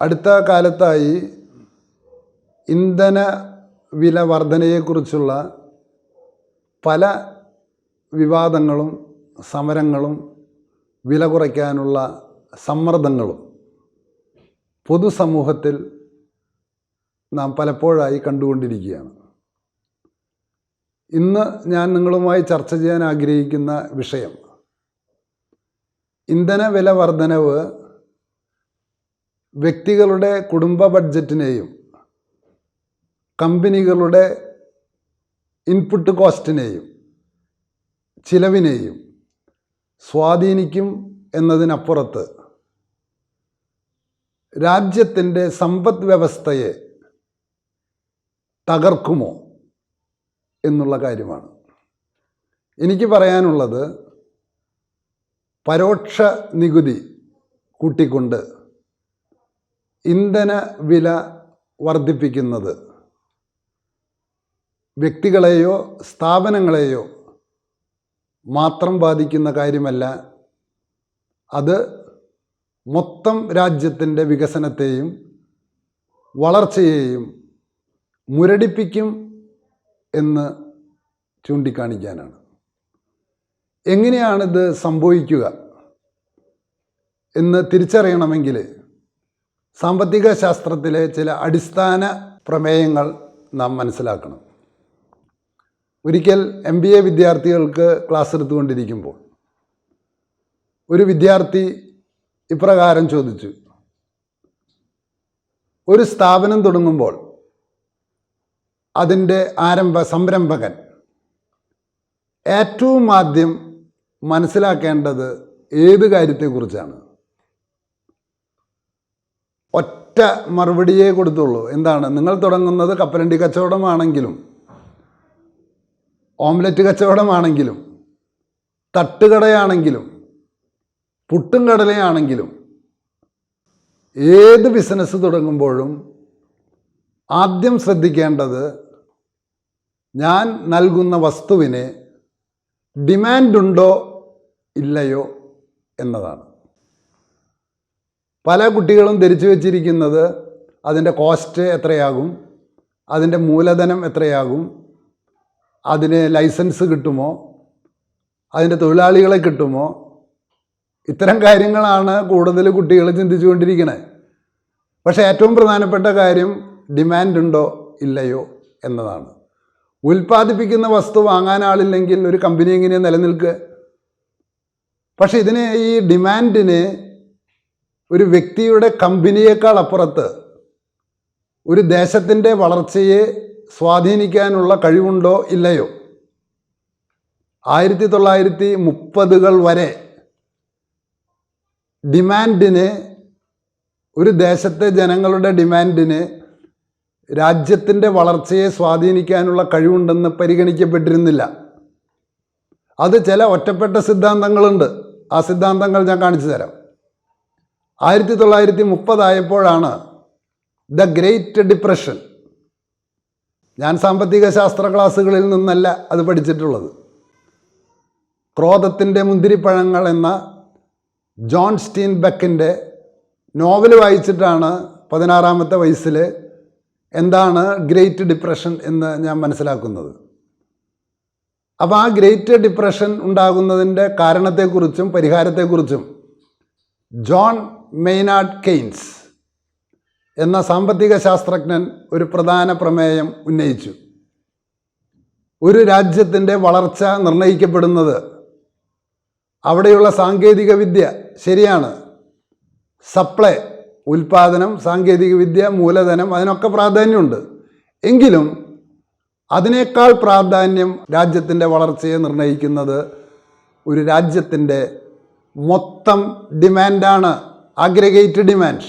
അടുത്ത കാലത്തായി ഇന്ധന വില വർധനയെക്കുറിച്ചുള്ള പല വിവാദങ്ങളും സമരങ്ങളും വില കുറയ്ക്കാനുള്ള സമ്മർദ്ദങ്ങളും പൊതുസമൂഹത്തിൽ നാം പലപ്പോഴായി കണ്ടുകൊണ്ടിരിക്കുകയാണ്. ഇന്ന് ഞാൻ നിങ്ങളുമായി ചർച്ച ചെയ്യാൻ ആഗ്രഹിക്കുന്ന വിഷയം ഇന്ധന വില വർധനവ് വ്യക്തികളുടെ കുടുംബ ബഡ്ജറ്റിനെയും കമ്പനികളുടെ ഇൻപുട്ട് കോസ്റ്റിനെയും ചിലവിനെയും സ്വാധീനിക്കും എന്നതിനപ്പുറത്ത് രാജ്യത്തിന്റെ സമ്പദ് വ്യവസ്ഥയെ തകർക്കുമോ എന്നുള്ള കാര്യമാണ്. എനിക്ക് പറയാനുള്ളത് പരോക്ഷ നികുതി കൂട്ടിക്കൊണ്ട് ഇന്ധന വില വർദ്ധിപ്പിക്കുന്നത്. വ്യക്തികളെയോ സ്ഥാപനങ്ങളെയോ മാത്രം ബാധിക്കുന്ന കാര്യമല്ല. അത് മൊത്തം രാജ്യത്തിന്റെ വികസനത്തെയും വളർച്ചയെയും മുരടിപ്പിക്കും എന്ന് ചൂണ്ടിക്കാണിക്കാനാണ്. എങ്ങനെയാണിത് സംഭവിക്കുക എന്ന് തിരിച്ചറിയണമെങ്കിൽ സാമ്പത്തിക ശാസ്ത്രത്തിലെ ചില അടിസ്ഥാന പ്രമേയങ്ങൾ നാം മനസ്സിലാക്കണം. ഒരിക്കൽ എം ബി എ വിദ്യാർത്ഥികൾക്ക് ക്ലാസ് എടുത്തുകൊണ്ടിരിക്കുമ്പോൾ ഒരു വിദ്യാർത്ഥി ഇപ്രകാരം ചോദിച്ചു. ഒരു സ്ഥാപനം തുടങ്ങുമ്പോൾ അതിന്റെ ആരംഭ സംരംഭകൻ ഏറ്റവും ആദ്യം മനസ്സിലാക്കേണ്ടത് ഏത് കാര്യത്തെക്കുറിച്ചാണ്? ഒറ്റ മറുപടിയേ കൊടുത്തുള്ളൂ. എന്താണ്? നിങ്ങൾ തുടങ്ങുന്നത് കപ്പലണ്ടി കച്ചവടമാണെങ്കിലും ഓംലറ്റ് കച്ചവടമാണെങ്കിലും തട്ടുകടയാണെങ്കിലും പുട്ടും കടലയാണെങ്കിലും ഏത് ബിസിനസ് തുടങ്ങുമ്പോഴും ആദ്യം ശ്രദ്ധിക്കേണ്ടത് ഞാൻ നൽകുന്ന വസ്തുവിന് ഡിമാൻഡുണ്ടോ ഇല്ലയോ എന്നതാണ്. പല കുട്ടികളും ധരിച്ചു വച്ചിരിക്കുന്നത് അതിന്റെ കോസ്റ്റ് എത്രയാകും? അതിന്റെ മൂലധനം എത്രയാകും? അതിന് ലൈസൻസ് കിട്ടുമോ? അതിന്റെ തൊഴിലാളികളെ കിട്ടുമോ? ഇത്തരം കാര്യങ്ങളാണ് കൂടുതൽ കുട്ടികൾ ചിന്തിച്ചുകൊണ്ടിരിക്കുന്നത്. പക്ഷേ ഏറ്റവും പ്രധാനപ്പെട്ട കാര്യം ഡിമാൻഡ് ഉണ്ടോ? ഇല്ലയോ? എന്നതാണ്. ഉൽപ്പാദിപ്പിക്കുന്ന വസ്തു വാങ്ങാൻ ആളില്ലെങ്കിൽ ഒരു കമ്പനി എങ്ങനെയാണ് നിലനിൽക്കുക? പക്ഷേ ഇതിന് ഈ ഡിമാൻഡിന് ഒരു വ്യക്തിയുടെ കമ്പനിയേക്കാൾ അപ്പുറത്ത് ഒരു ദേശത്തിന്റെ വളർച്ചയെ സ്വാധീനിക്കാനുള്ള കഴിവുണ്ടോ ഇല്ലയോ? ആയിരത്തി തൊള്ളായിരത്തി മുപ്പതുകൾ വരെ ഡിമാൻഡിന് ഒരു ദേശത്തെ ജനങ്ങളുടെ ഡിമാൻഡിന് രാജ്യത്തിന്റെ വളർച്ചയെ സ്വാധീനിക്കാനുള്ള കഴിവുണ്ടെന്ന് പരിഗണിക്കപ്പെട്ടിരുന്നില്ല. അത് ചില ഒറ്റപ്പെട്ട സിദ്ധാന്തങ്ങളുണ്ട്. ആ സിദ്ധാന്തങ്ങൾ ഞാൻ കാണിച്ചു തരാം. ആയിരത്തി തൊള്ളായിരത്തി മുപ്പതായപ്പോഴാണ് ദ ഗ്രേറ്റ് ഡിപ്രഷൻ. ഞാൻ സാമ്പത്തിക ശാസ്ത്ര ക്ലാസ്സുകളിൽ നിന്നല്ല അത് പഠിച്ചിട്ടുള്ളത്. ക്രോധത്തിന്റെ മുന്തിരിപ്പഴങ്ങൾ എന്ന ജോൺ സ്റ്റീൻ ബെക്കിന്റെ നോവൽ വായിച്ചിട്ടാണ് പതിനാറാമത്തെ വയസ്സിൽ എന്താണ് ഗ്രേറ്റ് ഡിപ്രഷൻ എന്ന് ഞാൻ മനസ്സിലാക്കുന്നത്. അപ്പോൾ ആ ഗ്രേറ്റ് ഡിപ്രഷൻ ഉണ്ടാകുന്നതിന്റെ കാരണത്തെക്കുറിച്ചും പരിഹാരത്തെക്കുറിച്ചും ജോൺ മെയ്നാഡ് കെയ്ൻസ് എന്ന സാമ്പത്തിക ശാസ്ത്രജ്ഞൻ ഒരു പ്രധാന പ്രമേയം ഉന്നയിച്ചു. ഒരു രാജ്യത്തിന്റെ വളർച്ച നിർണയിക്കപ്പെടുന്നത് അവിടെയുള്ള സാങ്കേതിക വിദ്യ ശരിയാണ്. സപ്ലൈ ഉൽപാദനം സാങ്കേതിക വിദ്യ മൂലധനം അതിനൊക്കെ പ്രാധാന്യമുണ്ട്. എങ്കിലും അതിനേക്കാൾ പ്രാധാന്യം രാജ്യത്തിന്റെ വളർച്ചയെ നിർണയിക്കുന്നത് ഒരു രാജ്യത്തിന്റെ മൊത്തം ഡിമാൻഡാണ് അഗ്രഗേറ്റ് ഡിമാൻഡ്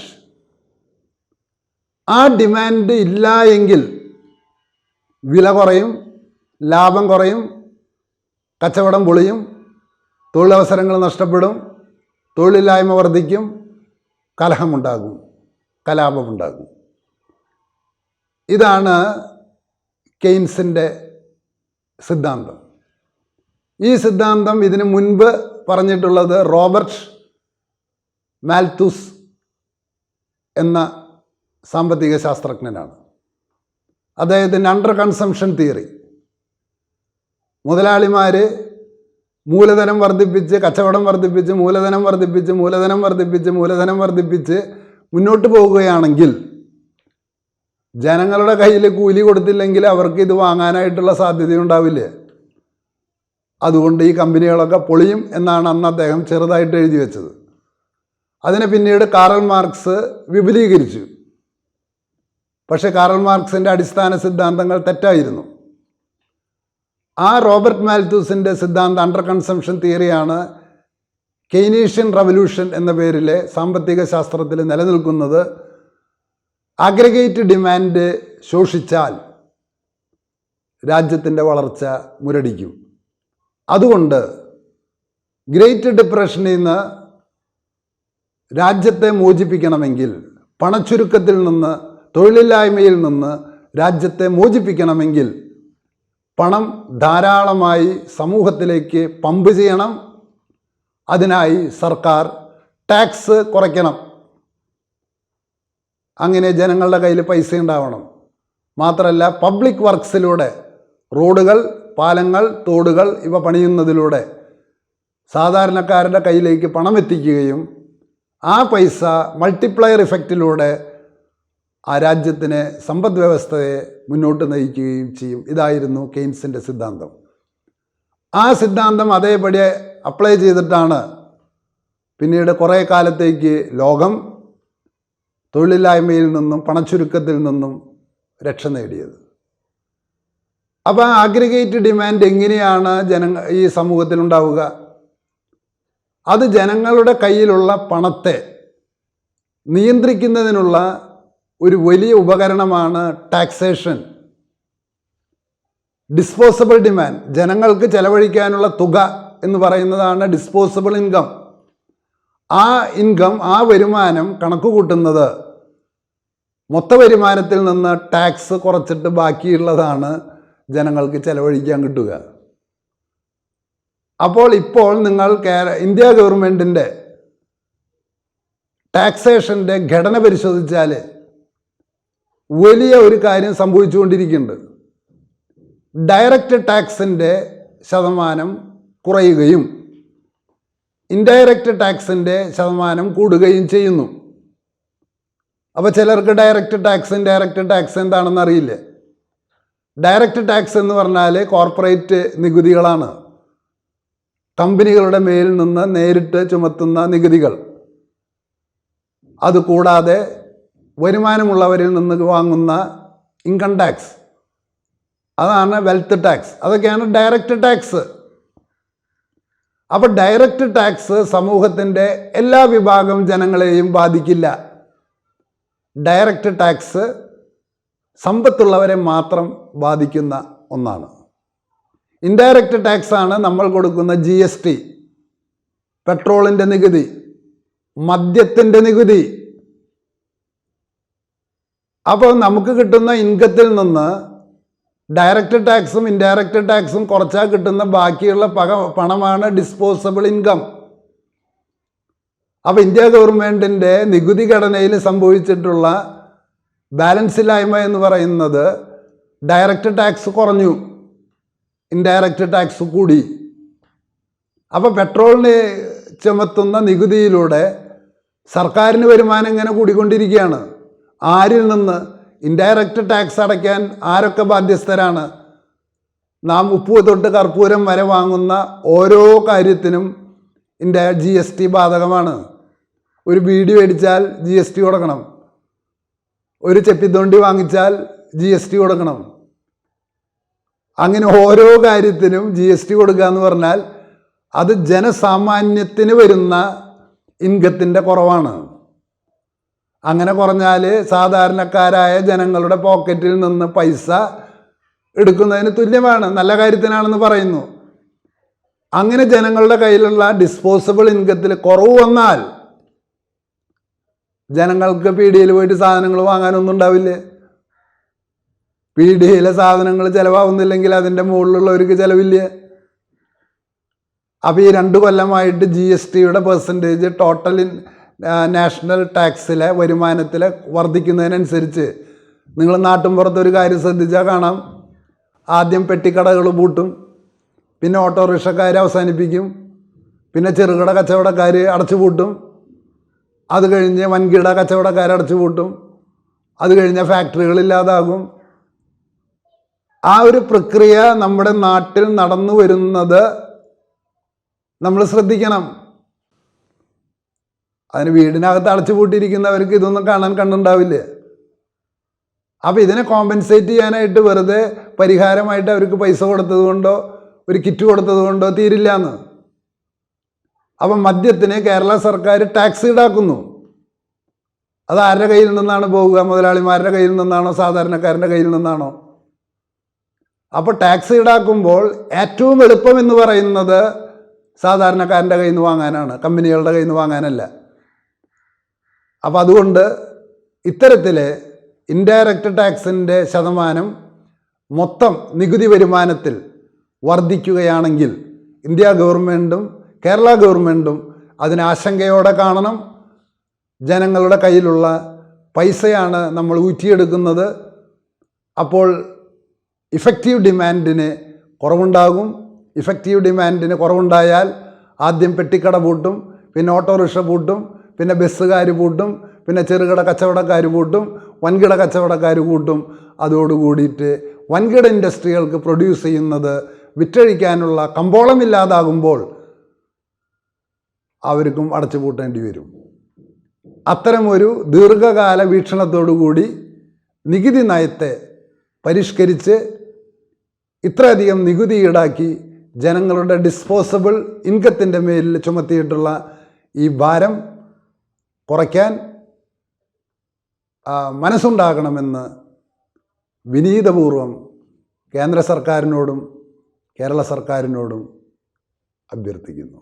ആ ഡിമാൻഡ് ഇല്ല എങ്കിൽ വില കുറയും ലാഭം കുറയും കച്ചവടം പൊളിയും തൊഴിലവസരങ്ങൾ നഷ്ടപ്പെടും തൊഴിലില്ലായ്മ വർദ്ധിക്കും കലഹമുണ്ടാകും കലാപമുണ്ടാകും. ഇതാണ് കെയ്ൻസിന്റെ സിദ്ധാന്തം. ഈ സിദ്ധാന്തം ഇതിനു മുൻപ് പറഞ്ഞിട്ടുള്ളത് റോബർട്ട് മാൽത്തൂസ് എന്ന സാമ്പത്തിക ശാസ്ത്രജ്ഞനാണ്. അദ്ദേഹത്തിന്റെ അണ്ടർ കൺസംഷൻ തിയറി മുതലാളിമാർ മൂലധനം വർദ്ധിപ്പിച്ച് കച്ചവടം വർദ്ധിപ്പിച്ച് മൂലധനം വർദ്ധിപ്പിച്ച് മൂലധനം വർദ്ധിപ്പിച്ച് മൂലധനം വർദ്ധിപ്പിച്ച് മുന്നോട്ട് പോവുകയാണെങ്കിൽ ജനങ്ങളുടെ കയ്യിൽ കൂലി കൊടുത്തില്ലെങ്കിൽ അവർക്ക് ഇത് വാങ്ങാനായിട്ടുള്ള സാധ്യതയുണ്ടാവില്ലേ? അതുകൊണ്ട് ഈ കമ്പനികളൊക്കെ പൊളിയും എന്നാണ് അന്ന് അദ്ദേഹം ചെറുതായിട്ട് എഴുതി വെച്ചത്. അതിനെ പിന്നീട് കാറൽ മാർക്സ് വിപുലീകരിച്ചു. പക്ഷേ കാറൽ മാർക്സിന്റെ അടിസ്ഥാന സിദ്ധാന്തങ്ങൾ തെറ്റായിരുന്നു. ആ റോബർട്ട് മാൽത്തൂസിന്റെ സിദ്ധാന്തം അണ്ടർ കൺസംഷൻ തിയറിയാണ് കെയ്നീഷ്യൻ റവല്യൂഷൻ എന്ന പേരിലെ സാമ്പത്തിക ശാസ്ത്രത്തിൽ നിലനിൽക്കുന്നത് അഗ്രഗേറ്റ് ഡിമാൻഡ് ശോഷിച്ചാൽ രാജ്യത്തിന്റെ വളർച്ച മുരടിക്കും. അതുകൊണ്ട് ഗ്രേറ്റ് ഡിപ്രഷനിൽ നിന്ന് രാജ്യത്തെ മോചിപ്പിക്കണമെങ്കിൽ പണച്ചുരുക്കത്തിൽ നിന്ന് തൊഴിലില്ലായ്മയിൽ നിന്ന് രാജ്യത്തെ മോചിപ്പിക്കണമെങ്കിൽ പണം ധാരാളമായി സമൂഹത്തിലേക്ക് പമ്പ് ചെയ്യണം. അതിനായി സർക്കാർ ടാക്സ് കുറയ്ക്കണം. അങ്ങനെ ജനങ്ങളുടെ കയ്യിൽ പൈസ ഉണ്ടാവണം. മാത്രമല്ല പബ്ലിക് വർക്ക്സിലൂടെ റോഡുകൾ പാലങ്ങൾ തോടുകൾ ഇവ പണിയുന്നതിലൂടെ സാധാരണക്കാരുടെ കയ്യിലേക്ക് പണം എത്തിക്കുകയും ആ പൈസ മൾട്ടിപ്ലയർ ഇഫക്റ്റിലൂടെ ആ രാജ്യത്തിനെ സമ്പദ് വ്യവസ്ഥയെ മുന്നോട്ട് നയിക്കുകയും ചെയ്യും. ഇതായിരുന്നു കെയ്ൻസിന്റെ സിദ്ധാന്തം. ആ സിദ്ധാന്തം അതേപടി അപ്ലൈ ചെയ്തിട്ടാണ് പിന്നീട് കുറേ കാലത്തേക്ക് ലോകം തൊഴിലില്ലായ്മയിൽ നിന്നും പണച്ചുരുക്കത്തിൽ നിന്നും രക്ഷ നേടിയത്. അപ്പോൾ ആ അഗ്രിഗേറ്റ് ഡിമാൻഡ് എങ്ങനെയാണ് ജനങ്ങൾ ഈ സമൂഹത്തിൽ ഉണ്ടാവുക അത് ജനങ്ങളുടെ കയ്യിലുള്ള പണത്തെ നിയന്ത്രിക്കുന്നതിനുള്ള ഒരു വലിയ ഉപകരണമാണ് ടാക്സേഷൻ ഡിസ്പോസബിൾ ഡിമാൻഡ് ജനങ്ങൾക്ക് ചെലവഴിക്കാനുള്ള തുക എന്ന് പറയുന്നതാണ് ഡിസ്പോസബിൾ ഇൻകം ആ ഇൻകം ആ വരുമാനം കണക്ക് കൂട്ടുന്നത് മൊത്ത വരുമാനത്തിൽ നിന്ന് ടാക്സ് കുറച്ചിട്ട് ബാക്കിയുള്ളതാണ് ജനങ്ങൾക്ക് ചെലവഴിക്കാൻ കിട്ടുക. അപ്പോൾ ഇപ്പോൾ നിങ്ങൾ കേര ഇന്ത്യ ഗവൺമെന്റിന്റെ ടാക്സേഷന്റെ ഘടന പരിശോധിച്ചാൽ വലിയ ഒരു കാര്യം സംഭവിച്ചുകൊണ്ടിരിക്കുന്നുണ്ട്. ഡയറക്റ്റ് ടാക്സിന്റെ ശതമാനം കുറയുകയും ഇൻഡയറക്റ്റ് ടാക്സിന്റെ ശതമാനം കൂടുകയും ചെയ്യുന്നു. അപ്പോൾ ചിലർക്ക് ഡയറക്റ്റ് ടാക്സ് ഇൻഡയറക്റ്റ് ടാക്സ് എന്താണെന്ന് അറിയില്ല? ഡയറക്റ്റ് ടാക്സ് എന്ന് പറഞ്ഞാൽ കോർപ്പറേറ്റ് നികുതികളാണ്. കമ്പനികളുടെ മേൽ നിന്ന് നേരിട്ട് ചുമത്തുന്ന നികുതികൾ. അതുകൂടാതെ വരുമാനമുള്ളവരിൽ നിന്ന് വാങ്ങുന്ന ഇൻകം ടാക്സ് അതാണ് വെൽത്ത് ടാക്സ് അതൊക്കെയാണ് ഡയറക്റ്റ് ടാക്സ് അപ്പോൾ ഡയറക്റ്റ് ടാക്സ് സമൂഹത്തിന്റെ എല്ലാ വിഭാഗം ജനങ്ങളെയും ബാധിക്കില്ല. ഡയറക്റ്റ് ടാക്സ് സമ്പത്തുള്ളവരെ മാത്രം ബാധിക്കുന്ന ഒന്നാണ്. ഇൻഡയറക്റ്റ് ടാക്സ് ആണ് നമ്മൾ കൊടുക്കുന്ന ജി എസ് ടി പെട്രോളിന്റെ നികുതി മദ്യത്തിന്റെ നികുതി. അപ്പോൾ നമുക്ക് കിട്ടുന്ന ഇൻകത്തിൽ നിന്ന് ഡയറക്റ്റ് ടാക്സും ഇൻഡയറക്റ്റ് ടാക്സും കുറച്ചാൽ കിട്ടുന്ന ബാക്കിയുള്ള പക പണമാണ് ഡിസ്പോസബിൾ ഇൻകം അപ്പോൾ ഇന്ത്യ ഗവൺമെന്റിന്റെ നികുതി ഘടനയിൽ സംഭവിച്ചിട്ടുള്ള ബാലൻസില്ലായ്മ എന്ന് പറയുന്നത് ഡയറക്റ്റ് ടാക്സ് കുറഞ്ഞു ഇൻഡയറക്റ്റ് ടാക്സ് കൂടി. അപ്പോൾ പെട്രോളിന് ചുമത്തുന്ന നികുതിയിലൂടെ സർക്കാരിന് വരുമാനം ഇങ്ങനെ കൂടിക്കൊണ്ടിരിക്കുകയാണ്. ആരിൽ നിന്ന് ഇൻഡയറക്റ്റ് ടാക്സ് അടയ്ക്കാൻ ആരൊക്കെ ബാധ്യസ്ഥരാണ്? നാം ഉപ്പ് തൊട്ട് കർപ്പൂരം വരെ വാങ്ങുന്ന ഓരോ കാര്യത്തിനും ഇൻഡയ ജി എസ് ടി ബാധകമാണ്. ഒരു വീഡിയോ അടിച്ചാൽ ജി എസ് ടി കൊടുക്കണം. ഒരു ചെപ്പിത്തോണ്ടി വാങ്ങിച്ചാൽ ജി എസ് ടി കൊടുക്കണം. അങ്ങനെ ഓരോ കാര്യത്തിനും ജി എസ് ടി കൊടുക്കുക എന്ന് പറഞ്ഞാൽ അത് ജനസാമാന്യത്തിന് വരുന്ന ഇൻകത്തിന്റെ കുറവാണ്. അങ്ങനെ കുറഞ്ഞാൽ സാധാരണക്കാരായ ജനങ്ങളുടെ പോക്കറ്റിൽ നിന്ന് പൈസ എടുക്കുന്നതിന് തുല്യമാണ്. നല്ല കാര്യത്തിനാണെന്ന് പറയുന്നു. അങ്ങനെ ജനങ്ങളുടെ കയ്യിലുള്ള ഡിസ്പോസിബിൾ ഇൻകത്തിൽ കുറവ് വന്നാൽ ജനങ്ങൾക്ക് പീടികയിൽ പോയിട്ട് സാധനങ്ങൾ വാങ്ങാനൊന്നും ഉണ്ടാവില്ലേ? പീടികയിലെ സാധനങ്ങൾ ചിലവാകുന്നില്ലെങ്കിൽ അതിന്റെ മുകളിലുള്ളവർക്ക് ചിലവില്ലേ? അപ്പോൾ ഈ രണ്ട് കൊല്ലമായിട്ട് ജി എസ് ടിയുടെ പെർസെന്റേജ് ടോട്ടൽ നാഷണൽ ടാക്സിലെ വരുമാനത്തിലെ വർദ്ധിക്കുന്നതിനനുസരിച്ച് നിങ്ങൾ നാട്ടും പുറത്തൊരു കാര്യം ശ്രദ്ധിച്ചാൽ കാണാം. ആദ്യം പെട്ടിക്കടകൾ പൂട്ടും പിന്നെ ഓട്ടോറിക്ഷക്കാർ അവസാനിപ്പിക്കും പിന്നെ ചെറുകിട കച്ചവടക്കാർ അടച്ചു പൂട്ടും അത് കഴിഞ്ഞ് വൻകിട കച്ചവടക്കാർ അടച്ചു പൂട്ടും. അത് കഴിഞ്ഞ് ഫാക്ടറികളില്ലാതാകും ആ ഒരു പ്രക്രിയ നമ്മുടെ നാട്ടിൽ നടന്നു വരുന്നത് നമ്മൾ ശ്രദ്ധിക്കണം. അതിന് വീടിനകത്ത് അടച്ചു പൂട്ടിയിരിക്കുന്നവർക്ക് ഇതൊന്നും കാണാൻ കണ്ടുണ്ടാവില്ല അപ്പോൾ ഇതിനെ കോമ്പൻസേറ്റ് ചെയ്യാനായിട്ട് വെറുതെ പരിഹാരമായിട്ട് അവർക്ക് പൈസ കൊടുത്തത് കൊണ്ടോ ഒരു കിറ്റ് കൊടുത്തത് കൊണ്ടോ തീരില്ല എന്ന് അപ്പം മദ്യത്തിന് കേരള സർക്കാർ ടാക്സ് ഈടാക്കുന്നു. അത് ആരുടെ കയ്യിൽ നിന്നാണ് പോവുക? മുതലാളിമാരുടെ കയ്യിൽ നിന്നാണോ? സാധാരണക്കാരന്റെ കയ്യിൽ നിന്നാണോ? അപ്പോൾ ടാക്സ് ഈടാക്കുമ്പോൾ ഏറ്റവും എളുപ്പം എന്ന് പറയുന്നത് സാധാരണക്കാരന്റെ കയ്യിൽ നിന്ന് വാങ്ങാനാണ്. കമ്പനികളുടെ കയ്യിൽ നിന്ന് വാങ്ങാനല്ല. അപ്പോൾ അതുകൊണ്ട് ഇത്തരത്തിൽ ഇൻഡയറക്റ്റ് ടാക്സിന്റെ ശതമാനം മൊത്തം നികുതി വരുമാനത്തിൽ വർദ്ധിക്കുകയാണെങ്കിൽ ഇന്ത്യ ഗവൺമെന്റും കേരള ഗവൺമെന്റും അതിന് ആശങ്കയോടെ കാണണം. ജനങ്ങളുടെ കയ്യിലുള്ള പൈസയാണ് നമ്മൾ ഊറ്റിയെടുക്കുന്നത്. അപ്പോൾ ഇഫക്റ്റീവ് ഡിമാൻഡിന് കുറവുണ്ടാകും. ഇഫക്റ്റീവ് ഡിമാൻഡിന് കുറവുണ്ടായാൽ ആദ്യം പെട്ടിക്കട പൂട്ടും പിന്നെ ഓട്ടോറിക്ഷ പൂട്ടും പിന്നെ ബസ്സുകാർ പൂട്ടും പിന്നെ ചെറുകിട കച്ചവടക്കാർ പൂട്ടും വൻകിട കച്ചവടക്കാർ കൂട്ടും അതോടുകൂടിയിട്ട് വൻകിട ഇൻഡസ്ട്രികൾക്ക് പ്രൊഡ്യൂസ് ചെയ്യുന്നത് വിറ്റഴിക്കാനുള്ള കമ്പോളമില്ലാതാകുമ്പോൾ അവർക്കും അടച്ചു പൂട്ടേണ്ടി വരും. അത്തരമൊരു ദീർഘകാല വീക്ഷണത്തോടുകൂടി നികുതി നയത്തെ പരിഷ്കരിച്ച് ഇത്രയധികം നികുതി ഈടാക്കി ജനങ്ങളുടെ ഡിസ്പോസബിൾ ഇൻകത്തിന്റെ മേലിൽ ചുമത്തിയിട്ടുള്ള ഈ ഭാരം കുറയ്ക്കാൻ മനസ്സുണ്ടാകണമെന്ന് വിനീതപൂർവം കേന്ദ്ര സർക്കാരിനോടും കേരള സർക്കാരിനോടും അഭ്യർത്ഥിക്കുന്നു.